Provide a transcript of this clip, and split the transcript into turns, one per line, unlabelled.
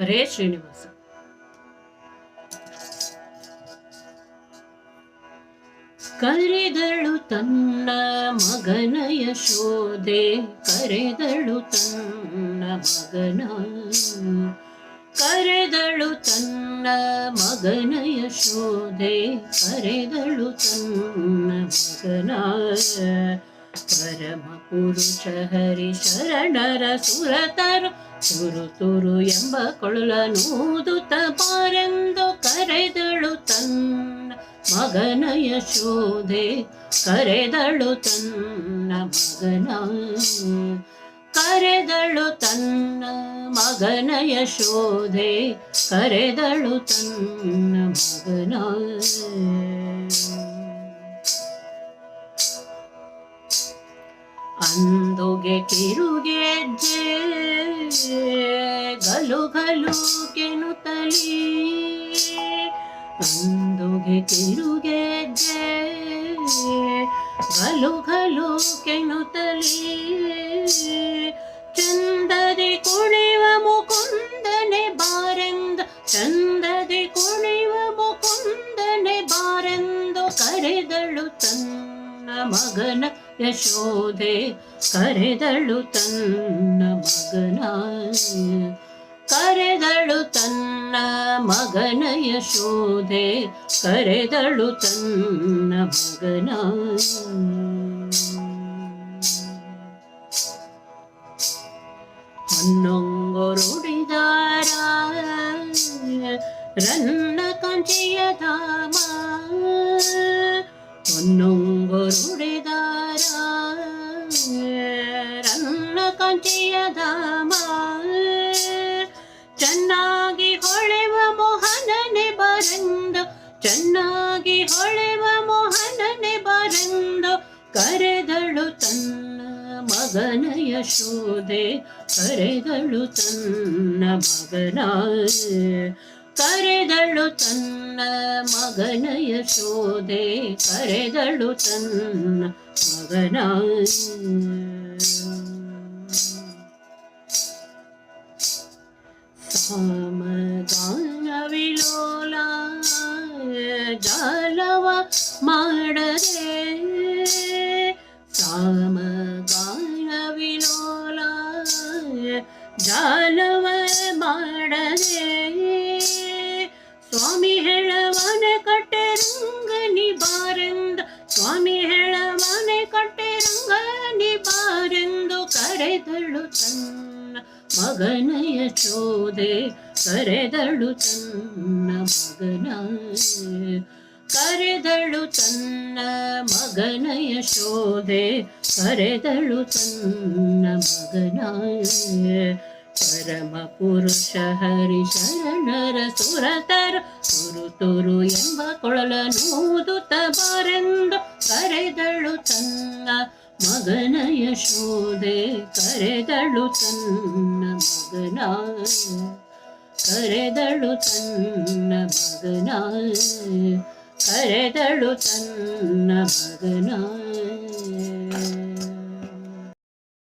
ಹರೇ ಶ್ರೀನಿವಾಸ ಕರೆದಳು ತನ್ನ ಮಗನ ಯಶೋದೆ ಕರೆದಳು ತನ್ನ ಮಗನ. ಕರೆದಳು ತನ್ನ ಮಗನ ಯಶೋದೆ ಕರೆದಳು ತನ್ನ ಮಗನ. ಪರಮ ಪುರುಷ ಹರಿ ಶರಣರ ಸುರತರು ತುರು ತುರು ಎಂಬ ಕೊಳಲನೂದುತ್ತ ತಪಾರೆಂದು ಕರೆದಳು ತನ್ನ ಮಗನ ಶೋದೆ ಕರೆದಳು ತನ್ನ ಮಗನ, ಕರೆದಳು ತನ್ನ ಮಗನ ಶೋದೆ ಕರೆದಳು ತನ್ನ ಮಗನ. ಅಂದುಗೆ ಕಿರುಗೆಜ್ಜೆ ಗಲು ಗಲು ಕೆನುತ್ತಲಿ. ಅಂದುಗೆ ಕಿರುಗೆಜ್ಜೆ ಗಲು ಗಲು ಕೆನುತ್ತಲಿ. ಚಂದದೆ ಕುಣಿವ ಮುಕುಂದನೆ ಬಾರೆಂದ, ಚಂದದೆ ಕುಣಿವ ಮುಕುಂದನೆ ಬಾರೆಂದು ಕರೆದಳು ತನ್ನ ಮಗನ ಯಶೋದೆ ಕರೆದಳು ತನ್ನ ಮಗನ ಕರೆದಳು ತನ್ನ ಮಗನ ಯಶೋದೆ ಕರೆದಳು ತನ್ನ ಮಗನ. ಹೊನ್ನೊಂಗೊರುಡಿದಾರ ರನ್ನ ಕಂಚಿಯ ಧಾಮ. ಹೊನ್ನೊಂಗೊರುಡಿದಾರ ರನ್ನ ಕಂಚಿಯ ಧಾಮ ಚೆನ್ನಾಗಿ ಹೊಳೆವ ಮೋಹನನೆ ಬರೆಂದು ಚೆನ್ನಾಗಿ ಹೊಳೆವ ಮೋಹನನೆ ಬರೆಂದು ಕರೆದಳು ತನ್ನ ಮಗನ ಯಶೋದೆ ಕರೆದಳು ತನ್ನ ಮಗನ ಕರೆದಳು ತನ್ನ ಮಗನ ಯಶೋದೆ ಕರೆದಳು ತನ್ನ ಮಗನ ಸಮಗಾನ ವಿಲೋಲ ಜಾಲವ ಮಾಡದೆ ಸಮಗಾನ ವಿಲೋಲ ಜಾಲವ ಮಾಡದೆ ಬಾರೆಂದು ಹೇಳ ಮನೆ ಕಟ್ಟೆ ರಂಗನಿ ಬಾರೆಂದು ಕರೆದಳು ತನ್ನ ಮಗನಯ ಚೋದೆ, ಕರೆದಳು ತನ್ನ ಮಗನ ಕರೆದಳು ತನ್ನ ಮಗನ ಯಶೋದೆ ಕರೆದಳು ತನ್ನ ಮಗನ ಪರಮ ಪುರುಷ ಹರಿ ಶರಣರ ಸುರತರ ತುರು ತುರು ಎಂಬ ಕೊಳಲನೂದುತ್ತ ಬಾರೆಂದು ಕರೆದಳು ತನ್ನ ಮಗನ ಯಶೋದೆ ಕರೆದಳು ತನ್ನ ಮಗನ, ಕರೆದಳು ತನ್ನ ಮಗನ, ಕರೆದಳು ತನ್ನ ಮಗನ.